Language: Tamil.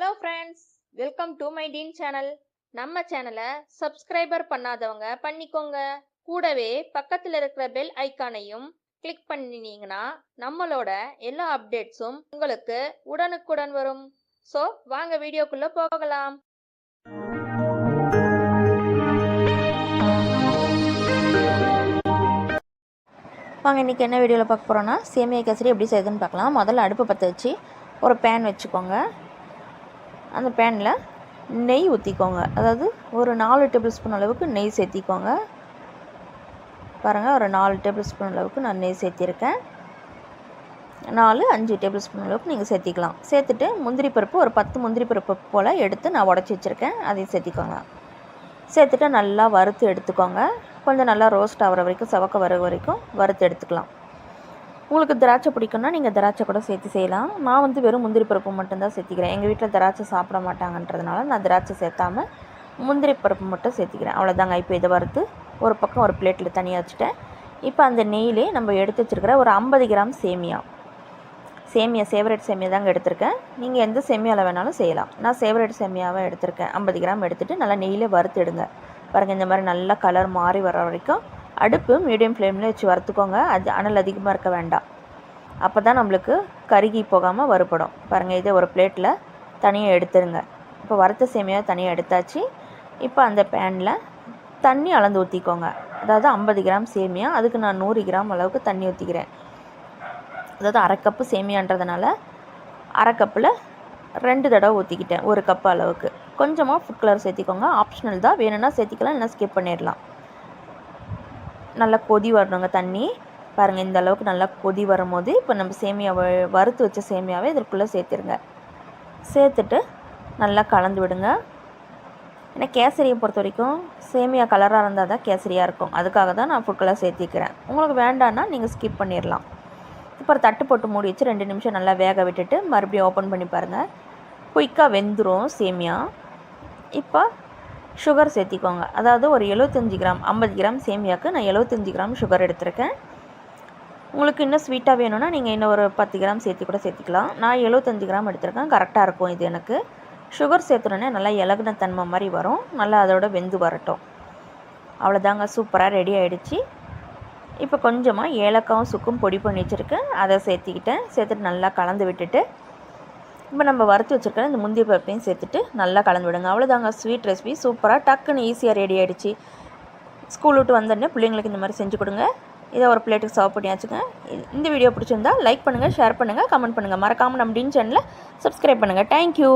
Hello friends welcome to my teen channel நம்ம சேனலை சப்ஸ்கிரைபர் பண்ணாதவங்க பண்ணிக்கோங்க. கூடவே பக்கத்தில் இருக்கிற பெல் ஐக்கானையும் கிளிக் பண்ணினீங்கன்னா நம்மளோட எல்லா அப்டேட்ஸும் உங்களுக்கு உடனுக்குடன் வரும். ஸோ வாங்க வீடியோக்குள்ளே போகலாம். வாங்க இன்றைக்கி என்ன வீடியோவில் பார்க்க போகிறோன்னா சேமியா கேசரி எப்படி செய்யுதுன்னு பார்க்கலாம். முதல்ல அடுப்பை பற்ற வச்சு ஒரு பேன் வச்சுக்கோங்க. அந்த பேனில் நெய் ஊற்றிக்கோங்க அதாவது ஒரு நாலு டேபிள் ஸ்பூன் அளவுக்கு நெய் சேர்த்திக்கோங்க. பாருங்கள் ஒரு நாலு டேபிள் ஸ்பூன் அளவுக்கு நான் நெய் சேர்த்திருக்கேன். நாலு அஞ்சு டேபிள் ஸ்பூன் அளவுக்கு நீங்கள் சேர்த்திக்கலாம். சேர்த்துட்டு முந்திரி பருப்பு ஒரு பத்து முந்திரி பருப்பு போல் எடுத்து நான் உடச்சி வச்சுருக்கேன். அதையும் சேர்த்திக்கோங்க. சேர்த்துட்டு நல்லா வறுத்து எடுத்துக்கோங்க. கொஞ்சம் நல்லா ரோஸ்ட் ஆகிற வரைக்கும் செவக்க வர வரைக்கும் வறுத்து எடுத்துக்கலாம். உங்களுக்கு திராட்சை பிடிக்கும்னா நீங்கள் திராட்சை கூட சேர்த்து செய்யலாம். நான் வந்து வெறும் முந்திரி பருப்பு மட்டும்தான் சேர்த்திக்கிறேன். எங்கள் வீட்டில் திராட்சை சாப்பிட மாட்டாங்கன்றதுனால நான் திராட்சை சேர்த்தாம முந்திரி பருப்பு மட்டும் சேர்த்திக்கிறேன். அவ்வளோதாங்க இப்போ இதை வறுத்து ஒரு பக்கம் ஒரு பிளேட்டில் தனியாக வச்சுட்டேன். இப்போ அந்த நெய்யிலே நம்ம எடுத்து வச்சுருக்கிற ஒரு ஐம்பது கிராம் சேமியா. சேமியா சேவரேட் சேமியா தாங்க எடுத்திருக்கேன். நீங்கள் எந்த சேமியாவில் வேணாலும் செய்யலாம். நான் சேவரேட் சேமியாவை எடுத்திருக்கேன். ஐம்பது கிராம் எடுத்துகிட்டு நல்லா நெய்யிலே வறுத்துடுங்க பாருங்கள் இந்த மாதிரி நல்லா கலர் மாறி வர வரைக்கும் அடுப்பு மீடியம் ஃப்ளேமில் வச்சு வறுத்துக்கோங்க. அது அனல் அதிகமாக இருக்க வேண்டாம். அப்போ தான் நம்மளுக்கு கருகி போகாமல் வறுபடும். பாருங்கள் இதை ஒரு பிளேட்டில் தனியாக எடுத்துருங்க. இப்போ வறுத்த சேமியாக தனியாக எடுத்தாச்சு. இப்போ அந்த பேனில் தண்ணி அளந்து ஊற்றிக்கோங்க அதாவது ஐம்பது கிராம் சேமியா அதுக்கு நான் நூறு கிராம் அளவுக்கு தண்ணி ஊற்றிக்கிறேன் அதாவது அரை கப்பு சேமியான்றதுனால அரை கப்பில் ரெண்டு தடவை ஊற்றிக்கிட்டேன் ஒரு கப் அளவுக்கு. கொஞ்சமாக ஃபுட் கலர் சேர்த்திக்கோங்க. ஆப்ஷனல் தான். வேணும்னா சேர்த்திக்கலாம் இல்லைனா ஸ்கிப் பண்ணிடலாம். நல்லா கொதி வரணுங்க தண்ணி. பாருங்கள் இந்த அளவுக்கு நல்லா கொதி வரும்போது இப்போ நம்ம சேமியாவை வறுத்து வச்ச சேமியாவை இதற்குள்ளே சேர்த்துருங்க. சேர்த்துட்டு நல்லா கலந்து விடுங்க. ஏன்னா கேசரியை பொறுத்த வரைக்கும் சேமியா கலராக இருந்தால் தான் கேசரியாக இருக்கும். அதுக்காக தான் நான் ஃபுட்கெல்லாம் சேர்த்திக்கிறேன் உங்களுக்கு வேண்டான்னா நீங்கள் ஸ்கிப் பண்ணிடலாம் இப்போ ஒரு தட்டு போட்டு மூடி வச்சு ரெண்டு நிமிஷம் நல்லா வேக விட்டுட்டு மறுபடியும் ஓப்பன் பண்ணி பாருங்கள் குயிக்காக வெந்துடும் சேமியா. இப்போ சுகர் சேர்த்திக்கோங்க. அதாவது ஒரு எழுபத்தஞ்சி கிராம் ஐம்பது கிராம் சேமியாவுக்கு நான் எழுபத்தஞ்சி கிராம் சுகர் எடுத்திருக்கேன். உங்களுக்கு இன்னும் ஸ்வீட்டாக வேணும்னா நீங்கள் இன்னும் ஒரு பத்து கிராம் சேர்த்து கூட சேர்த்திக்கலாம். நான் எழுபத்தஞ்சி கிராம் எடுத்திருக்கேன். கரெக்டாக இருக்கும் இது எனக்கு. சுகர் சேர்த்துனோடனே நல்லா இலகுன தன்மை மாதிரி வரும். நல்லா அதோட வெந்து வரட்டும். அவ்வளோதாங்க சூப்பராக ரெடி ஆகிடுச்சு இப்போ கொஞ்சமாக ஏலக்காவும் சுக்கும் பொடி பண்ணி வச்சுருக்கேன். அதை சேர்த்திக்கிட்டேன். சேர்த்துட்டு நல்லா கலந்து விட்டுட்டு இப்போ நம்ம வறுத்து வச்சுருக்கிற இந்த முந்திய பருப்பையும் சேர்த்துட்டு நல்லா கலந்து விடுங்க. அவ்வளோதாங்க. ஸ்வீட் ரெசிபி சூப்பராக டக்குன்னு ஈஸியாக ரெடி ஆகிடுச்சு ஸ்கூல் விட்டு வந்தோடனே பிள்ளைங்களுக்கு இந்த மாதிரி செஞ்சு கொடுங்க. இதை ஒரு பிளேட்டுக்கு சர்வ் பண்ணியாச்சுங்க. இந்த வீடியோ பிடிச்சிருந்தா லைக் பண்ணுங்கள் ஷேர் பண்ணுங்கள் கமெண்ட் பண்ணுங்கள் மறக்காமல் நம்ம டின் சேனலை சப்ஸ்கிரைப் பண்ணுங்கள் தேங்க்யூ